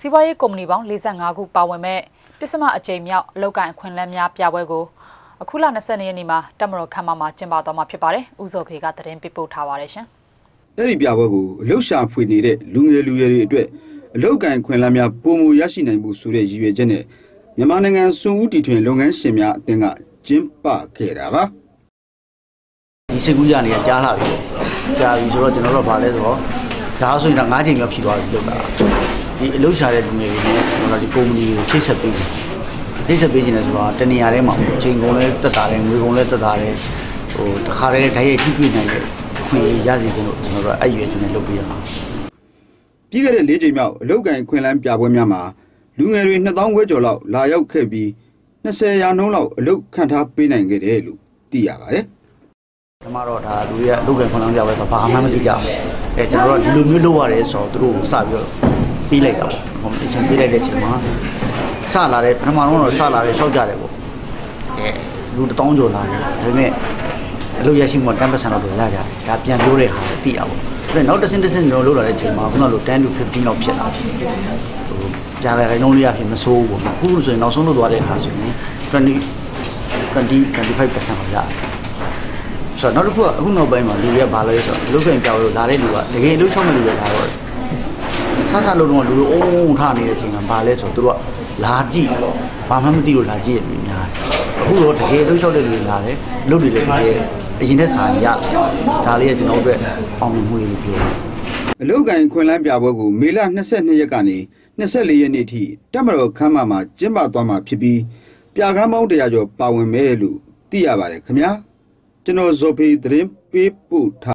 စီးပွားရေးကုမ္ပဏီပေါင်း45ခုပါဝင်မဲ့ပစ္စမအကြိမ်မြောက်အလောက်ကန်အခွင့်အလမ်းများပြပွဲကိုအခုလ22ရက်နေ့မှာတက်မတော်ခမ်းမမှာကျင်းပသွားမှာဖြစ်ပါတယ်။ဦးစောဖေကသတင်းပေးပို့ထားပါတယ်ရှင်။အဲ့ဒီပြပွဲကိုအလုရှာဖွေနေတဲ့လူငယ်လူရွယ်တွေအတွက်အလောက်ကန်ခွင့်လမ်းများပုံမူရရှိနိုင်မှုဆိုတဲ့ရည်ရွယ်ချက်နဲ့မြန်မာနိုင်ငံစွန့်ဦးတီထွင်လုပ်ငန်းရှင်များအသင်းကကျင်းပခဲ့တာပါ။ဒီစကူးရနေကြားလာပြီ။ကြားပြီဆိုတော့ကျွန်တော်တို့ဗာလဲဆိုတော့ဒါဆိုရင်တော့၅ချိန်မြောက်ဖြစ်သွားပြီလို့တာ ဒီအလုပ်ရှာတဲ့လူငယ်တွေနဲ့ကျွန်တော်ဒီကုမ္ပဏီကိုချိတ်ဆက်ပေးတယ်ချိတ်ဆက်ပေးခြင်းလဲဆိုတော့တနေရာထဲမှာအချိန်ကုန်လဲတက်တာတယ်ငွေကုန်လဲတက်တာတယ်ဟိုတခါတည်းဓာတ်ရိုက်ထိတွေ့နိုင်တဲ့ခွင့်ရရစီခြင်းလို့ကျွန်တော်တို့အဲ့ရွယ်ခြင်းနဲ့လုပ်ပေးရမှာပြီးခဲ့တဲ့၄ချိန်မြောက်အလုပ်ကန်ခွင့်လန်းပြပွဲများမှာလူငယ်တွေ2000ခွဲကျော်လောက်လာရောက်ခဲ့ပြီး20ရာနှုန်းလောက်အလုပ်ခံထားပေးနိုင်ခဲ့တယ်လို့သိရပါတယ်ဒီမှာတော့ဒါလူတွေကအလုပ်ကန်ခွင့်လန်းပြပွဲဆိုဘာမှမသိကြဘူးအဲကျွန်တော်တို့ဒီလိုမျိုးလုပ်ရတယ်ဆိုတော့သူတို့စပြီးတော့ ပြီးလိုက်တာပေါ့ဟိုအချိန်ပြီးလိုက်တဲ့အချိန်မှာစလာတဲ့ပထမတော့တော့စလာတဲ့ရှောက်ကြတယ်ပေါ့အဲလူတထောင်ကျော်လာတယ်ဒါပေမဲ့အလုပ်ရရှိမှု10%လောက်တော့ရကြတယ်ဒါပြန်ပြောတဲ့ဟာသိတာပေါ့ဒါနောက်တစ်ဆင့်တစ်ဆင့်ကျွန်တော်လုပ်လာတဲ့အချိန်မှာခုနကလို10 to 15လောက်ဖြစ်လာပြီဟိုကြာရခိုင်နှုန်းလေးရဖြစ်မစိုးဘူးပေါ့အခုဆိုရင်နောက်ဆုံးလုပ်သွားတဲ့ဟာဆိုရင်20 20 25%လောက်ရတယ်ဆိုတော့နောက်တစ်ခုကအခုနောက်ပိုင်းမှာလူတွေကဘာလဲဆိုတော့လုတ်ခင်ကြောက်လို့လာတဲ့လူကတကယ်အလုပ်ရှောက်မဲ့လူတွေလာတော့ ဆဆလုံးတော့လူတွေအုံးထနေတဲ့အချိန်ကဘာလဲဆိုတော့သူတို့ကလာကြည့်ဘာမှမသိလို့လာကြည့်ရနေများအခုတော့တကယ်အလုပ်ရှောက်တဲ့လူတွေလာတယ်အလုပ်တွေလည်းတကယ်အရင်သက်ဆိုင်ရဒါလေးကကျွန်တော်တို့အောင်မြင်မှုတွေပြောအလုတ်ကန်ခွင်လန်းပြပွဲကိုမေလ22ရက်ကနေ24ရက်နေ့ထိတက်မတော်ခမ်းမမှာကျင်းပသွားမှာဖြစ်ပြီးပြကန်းပေါင်း100ကျော်ပါဝင်မယ်လို့သိရပါတယ်ခင်ဗျာကျွန်တော်ဇော်ဖေသတင်းပေးပို့ထား